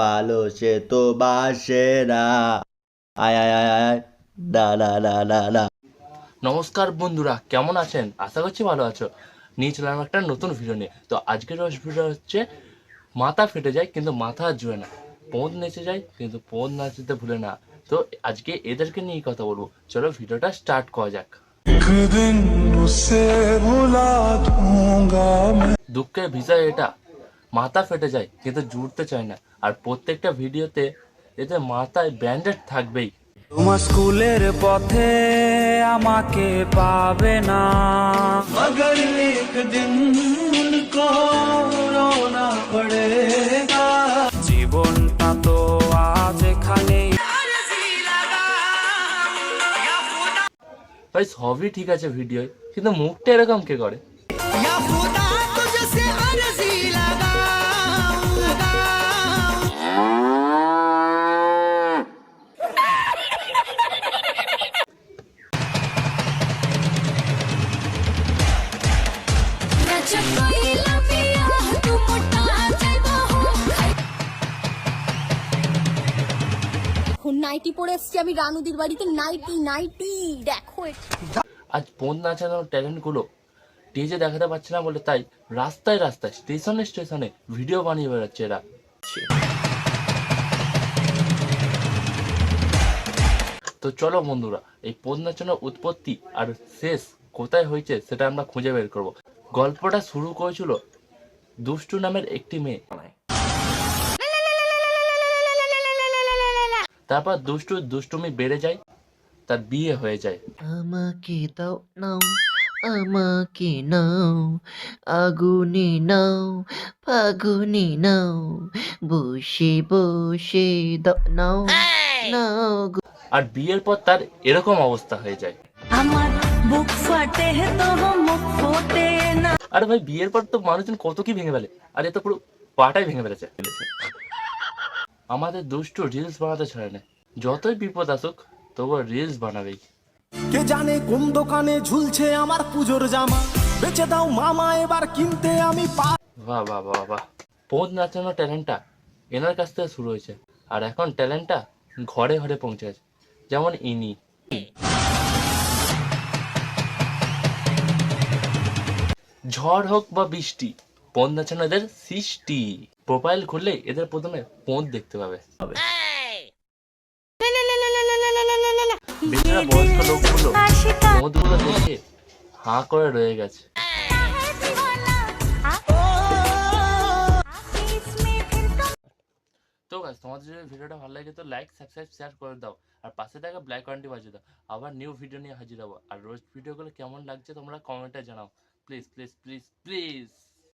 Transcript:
ভালো সে তো বাসে না আয় আয় আয় আয়। না না না না না। নমস্কার বন্ধুরা কেমন আছেন? আশা করছি ভালো আছো। নিয়ে চলাম একটা নতুন ভিডিও নিয়ে। তো আজকের ভিডিও হচ্ছে মাথা ফেটে যায় কিন্তু মাথা জুয়ে না। পদ নেচে যায় কিন্তু পদ নাচতে ভুলে না। তো আজকে এদেরকে নিয়ে কথা বলব। চলো ভিডিওটা স্টার্ট করা যাক। দুঃখে ভিজা এটা মাথা ফেটে যায় কিন্তু জুড়তে চায় না। আর প্রত্যেকটা ভিডিওতে এতে মাথায় ব্যান্ডেড থাকবেই। তোমার স্কুলের পথে আমাকে পাবে না। মগর একদিন পড়েগা। জীবনটা তো আজ এখানে ভাই সবই ঠিক আছে ভিডিও কিন্তু মুখটা এরকম কে করে? নাইটি পরে এসছি, আমি রানুদির বাড়িতে নাইটি নাইটি, দেখো আজ পোন নাচানোর ট্যালেন্টগুলো স্টেজে দেখাতে পারছে না বলে তাই রাস্তায় রাস্তায় স্টেশনে স্টেশনে ভিডিও বানিয়ে বেড়াচ্ছে এরা। তো চলো বন্ধুরা, এই পোন নাচানোর উৎপত্তি আর শেষ কোথায় হয়েছে সেটা আমরা খুঁজে বের করব। গল্পটা শুরু করেছিল দুষ্টু নামের একটি মেয়ে। তারপর দুষ্টু দুষ্টুমি বেড়ে যায় তার বিয়ে হয়ে যায়। আমাকে দাও নাও আমাকে নাও আগুনে নাও ফাগুনে নাও বসে বসে দাও নাও নাও আর বিয়ের পর তার এরকম অবস্থা হয়ে যায়। আমার বুক ফাটে তো মুখ ফোটে না। আরে ভাই বিয়ের পর তো মানুষজন কত কি ভেঙে ফেলে আর এ তো পুরো পাটাই ভেঙে ফেলেছে। আমাদের দুষ্টু রিলস বানাতে ছাড়ে না। যতই বিপদ আসুক তবুও রিলস বানাবেই। কে জানে কোন দোকানে ঝুলছে আমার পুজোর জামা? বেচে দাও মামা এবার কিনতে আমি পা বাহ বাহ বাহ বাহ। পদ নাচানোর ট্যালেন্টটা এনার কাছ থেকে শুরু হয়েছে। আর এখন ট্যালেন্টটা ঘরে ঘরে পৌঁছেছে। যেমন ইনি। ঝড় হোক বা বৃষ্টি পদ নাচানো এদের সৃষ্টি। প্রোফাইল খুললে এদের প্রথমে পদ দেখতে পাবে বেচারা বয়স্ক লোকগুলো পদগুলো দেখে হাঁ করে রয়ে গেছে তো গাছ তোমাদের যদি ভিডিওটা ভালো লাগে তো লাইক সাবস্ক্রাইব শেয়ার করে দাও আর পাশে থাকা ব্ল্যাক আইকনটি বাজিয়ে দাও আবার নিউ ভিডিও নিয়ে হাজির হব আর রোজ ভিডিওগুলো কেমন লাগছে তোমরা কমেন্টে জানাও প্লিজ প্লিজ প্লিজ প্লিজ